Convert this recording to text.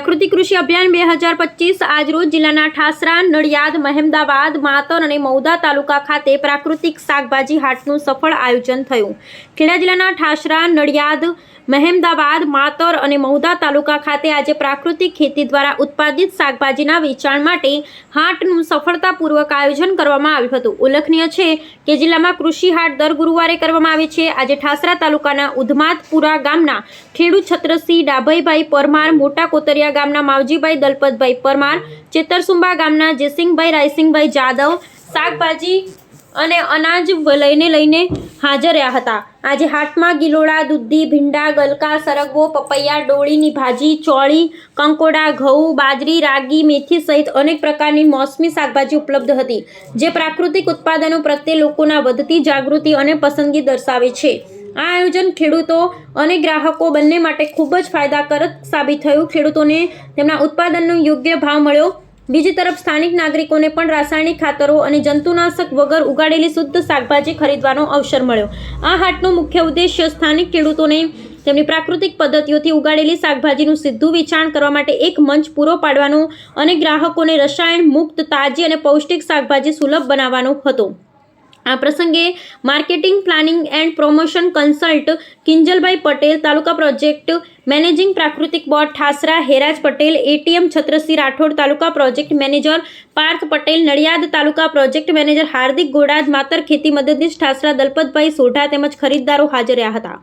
કૃષિ અભિયાન બે હજાર પચીસ આજરોજ જિલ્લાના ઠાસરા, નડિયાદ, મહેમદાવાદ માતર અને મૌદા તાલુકા ખાતે પ્રાકૃતિક શાકભાજી હાટનું સફળ આયોજન થયું. ખેડા જિલ્લાના ઠાસરા, નડિયાદ, મહેમદાવાદ, માતર અને મૌદા તાલુકા ખાતે આજે પ્રાકૃતિક ખેતી દ્વારા ઉત્પાદિત શાકભાજીના વેચાણ માટે હાટનું સફળતાપૂર્વક આયોજન કરવામાં આવ્યું હતું. ઉલ્લેખનીય છે કે જિલ્લામાં કૃષિ હાટ દર ગુરુવારે કરવામાં આવે છે. આજે ઠાસરા તાલુકાના ઉધમાતપુરા ગામના ખેડૂત છત્રસિંહ ડાભાઈભાઈ પરમાર મોટા કોતરિયા ગામના માવજીભાઈ દલપતભાઈ પરમાર ચેતરસુંબા ગામના જયસિંહભાઈ રાયસિંહભાઈ જાદવ, શાકભાજી અને અનાજ લઈને લઈને હાજર રહ્યા હતા. આજે હાટમાં ગિલોડા, દૂધી, ભીંડા, ગલકા, સરગવો, પપૈયા, ડોળીની ભાજી, ચોળી, કંકોડા, ઘઉં, બાજરી, રાગી, મેથી સહિત અનેક પ્રકારની મોસમી શાકભાજી ઉપલબ્ધ હતી, જે પ્રાકૃતિક ઉત્પાદનો પ્રત્યે લોકોના વધતી જાગૃતિ અને પસંદગી દર્શાવે છે. આ આયોજન ખેડૂતો અને ગ્રાહકો બંને માટે ખૂબ જ ફાયદાકારક સાબિત થયું. ખેડૂતોને તેમના ઉત્પાદનનો યોગ્ય ભાવ મળ્યો. બીજી તરફ સ્થાનિક નાગરિકોને પણ રાસાયણિક ખાતરો અને જંતુનાશક વગર ઉગાડેલી શુદ્ધ શાકભાજી ખરીદવાનો અવસર મળ્યો. આ હાટનો મુખ્ય ઉદ્દેશ્ય સ્થાનિક ખેડૂતોને તેમની પ્રાકૃતિક પદ્ધતિઓથી ઉગાડેલી શાકભાજીનું સીધું વેચાણ કરવા માટે એક મંચ પૂરો પાડવાનો અને ગ્રાહકોને રસાયણ મુક્ત, તાજી અને પૌષ્ટિક શાકભાજી સુલભ બનાવવાનો હતો. આ પ્રસંગે marketing, planning and promotion consult કિંજલભાઈ Patel, taluka project managing પ્રાકૃતિક board Thasra, Heraj Patel, ATM Chhatrasinh Rathod, taluka project manager Parth Patel, Nadiad taluka project manager Hardik Godad Matar ખેતી મદદનીશ ઠાસરા દલપતભાઈ સોઢા તેમજ ખરીદદારો હાજર રહ્યા હતા.